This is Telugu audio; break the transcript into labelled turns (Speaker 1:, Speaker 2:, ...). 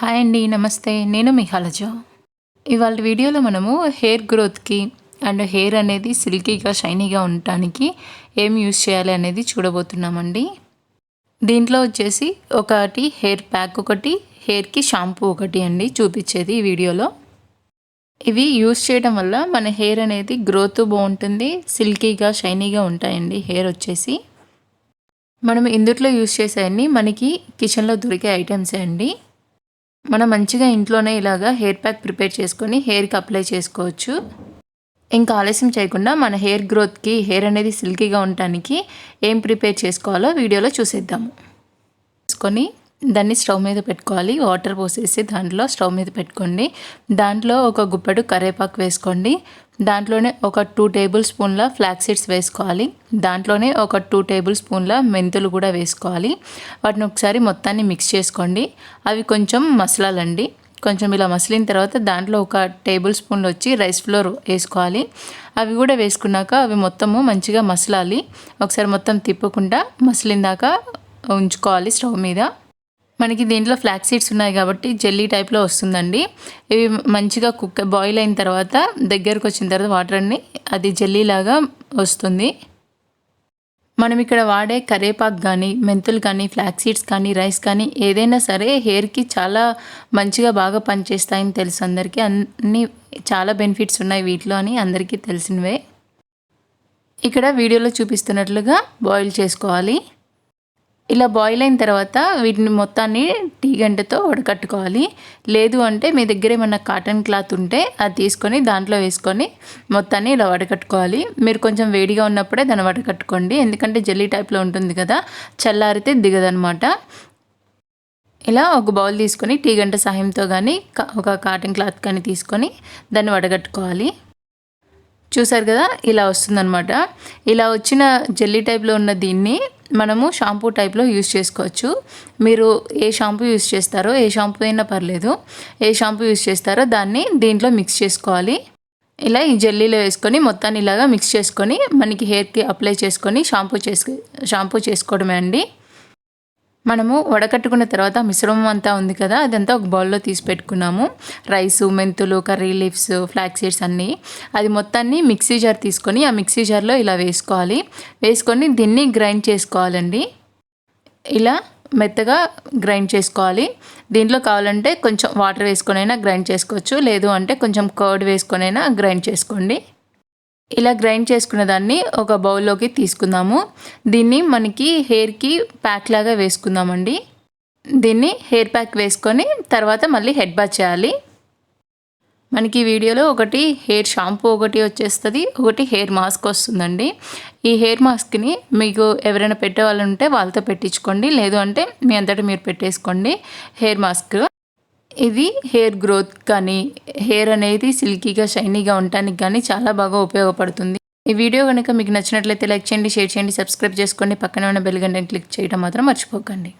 Speaker 1: హాయ్ అండి నమస్తే. నేను మిహాలజా. ఇవాళ వీడియోలో మనము హెయిర్ గ్రోత్కి అండ్ హెయిర్ అనేది సిల్కీగా షైనీగా ఉండటానికి ఏం యూస్ చేయాలి అనేది చూడబోతున్నామండి. దీంట్లో వచ్చేసి ఒకటి హెయిర్ ప్యాక్ ఒకటి హెయిర్కి షాంపూ ఒకటి అండి చూపించేది ఈ వీడియోలో. ఇవి యూస్ చేయడం వల్ల మన హెయిర్ అనేది గ్రోత్ బాగుంటుంది సిల్కీగా షైనీగా ఉంటాయండి హెయిర్ వచ్చేసి. మనం ఇందుట్లో యూస్ చేసేవన్నీ మనకి కిచెన్లో దొరికే ఐటమ్సే అండి. మనం మంచిగా ఇంట్లోనే ఇలాగా హెయిర్ ప్యాక్ ప్రిపేర్ చేసుకొని హెయిర్కి అప్లై చేసుకోవచ్చు. ఇంకా ఆలస్యం చేయకుండా మన హెయిర్ గ్రోత్కి హెయిర్ అనేది సిల్కీగా ఉండటానికి ఏం ప్రిపేర్ చేసుకోవాలో వీడియోలో చూసేద్దాము. తీసుకొని దాన్ని స్టవ్ మీద పెట్టుకోవాలి. వాటర్ పోసేసి దాంట్లో స్టవ్ మీద పెట్టుకోండి. దాంట్లో ఒక గుప్పెడు కరేపాకు వేసుకోండి. దాంట్లోనే ఒక టూ టేబుల్ స్పూన్ల ఫ్లాక్ సీడ్స్ వేసుకోవాలి. దాంట్లోనే ఒక టూ టేబుల్ స్పూన్ల మెంతులు కూడా వేసుకోవాలి. వాటిని ఒకసారి మొత్తాన్ని మిక్స్ చేసుకోండి. అవి కొంచెం మసలాలండి. కొంచెం ఇలా మసిలిన తర్వాత దాంట్లో ఒక టేబుల్ స్పూన్లు వచ్చి రైస్ ఫ్లోర్ వేసుకోవాలి. అవి కూడా వేసుకున్నాక అవి మొత్తము మంచిగా మసలాలి. ఒకసారి మొత్తం తిప్పకుండా మసిలిందాక ఉంచుకోవాలి స్టవ్ మీద. మనకి దీంట్లో ఫ్లాక్ సీడ్స్ ఉన్నాయి కాబట్టి జెల్లీ టైప్లో వస్తుందండి. ఇవి మంచిగా కుక్క బాయిల్ అయిన తర్వాత దగ్గరకు వచ్చిన తర్వాత వాటర్ అన్ని అది జెల్లీ లాగా వస్తుంది. మనం ఇక్కడ వాడే కరేపాకు కానీ మెంతులు కానీ ఫ్లాక్ సీడ్స్ కానీ రైస్ కానీ ఏదైనా సరే హెయిర్కి చాలా మంచిగా బాగా పనిచేస్తాయని తెలుసు అందరికీ. అన్ని చాలా బెనిఫిట్స్ ఉన్నాయి వీటిలో అని అందరికీ తెలిసినవే. ఇక్కడ వీడియోలో చూపిస్తున్నట్లుగా బాయిల్ చేసుకోవాలి. ఇలా బాయిల్ అయిన తర్వాత వీటిని మొత్తాన్ని టీ గంటతో వడకట్టుకోవాలి లేదు అంటే మీ దగ్గర ఏమన్నా కాటన్ క్లాత్ ఉంటే అది తీసుకొని దాంట్లో వేసుకొని మొత్తాన్ని ఇలా వడకట్టుకోవాలి. మీరు కొంచెం వేడిగా ఉన్నప్పుడే దాన్ని వడకట్టుకోండి. ఎందుకంటే జల్లీ టైప్లో ఉంటుంది కదా చల్లారితే దిగదనమాట. ఇలా ఒక బౌల్ తీసుకొని టీ గంట సహాయంతో కానీ ఒక కాటన్ క్లాత్ కానీ తీసుకొని దాన్ని వడగట్టుకోవాలి. చూసారు కదా ఇలా వస్తుందన్నమాట ఇలా వచ్చిన జల్లీ టైప్లో ఉన్న దీన్ని మనము షాంపూ టైప్లో యూస్ చేసుకోవచ్చు. మీరు ఏ షాంపూ యూస్ చేస్తారో ఏ షాంపూ అయినా పర్లేదు. ఏ షాంపూ యూస్ చేస్తారో దాన్ని దీంట్లో మిక్స్ చేసుకోవాలి. ఇలా ఈ జల్లీలో వేసుకొని మొత్తాన్ని ఇలాగా మిక్స్ చేసుకొని మనకి హెయిర్కి అప్లై చేసుకొని షాంపూ చేసుకు షాంపూ చేసుకోవడమే అండి. మనము వడకట్టుకున్న తర్వాత మిశ్రమం అంతా ఉంది కదా అదంతా ఒక బౌల్లో తీసి పెట్టుకున్నాము. రైసు మెంతులు కర్రీ లీవ్స్ ఫ్లాక్ సీడ్స్ అన్నీ. అది మొత్తాన్ని మిక్సీ జార్ తీసుకొని ఆ మిక్సీ జార్లో ఇలా వేసుకోవాలి. వేసుకొని దీన్ని గ్రైండ్ చేసుకోవాలండి. ఇలా మెత్తగా గ్రైండ్ చేసుకోవాలి. దీంట్లో కావాలంటే కొంచెం వాటర్ వేసుకొనైనా గ్రైండ్ చేసుకోవచ్చు. లేదు అంటే కొంచెం కర్డ్ వేసుకొనైనా గ్రైండ్ చేసుకోండి. ఇలా గ్రైండ్ చేసుకున్న దాన్ని ఒక బౌల్లోకి తీసుకుందాము. దీన్ని మనకి హెయిర్కి ప్యాక్ లాగా వేసుకుందామండి. దీన్ని హెయిర్ ప్యాక్ వేసుకొని తర్వాత మళ్ళీ హెడ్ బాత్ చేయాలి. మనకి వీడియోలో ఒకటి హెయిర్ షాంపూ ఒకటి వచ్చేస్తుంది ఒకటి హెయిర్ మాస్క్ వస్తుందండి. ఈ హెయిర్ మాస్క్ని మీకు ఎవరైనా పెట్టే వాళ్ళు ఉంటే వాళ్ళతో పెట్టించుకోండి లేదు అంటే మీ అంతటా మీరు పెట్టేసుకోండి హెయిర్ మాస్క్. ఇది హెయిర్ గ్రోత్ కానీ హెయిర్ అనేది సిల్కీగా షైనీగా ఉండటానికి కానీ చాలా బాగా ఉపయోగపడుతుంది. ఈ వీడియో కనుక మీకు నచ్చినట్లయితే లైక్ చేయండి షేర్ చేయండి సబ్స్క్రైబ్ చేసుకోండి. పక్కన ఉన్న బెల్ గంటని క్లిక్ చేయడం మాత్రం మర్చిపోకండి.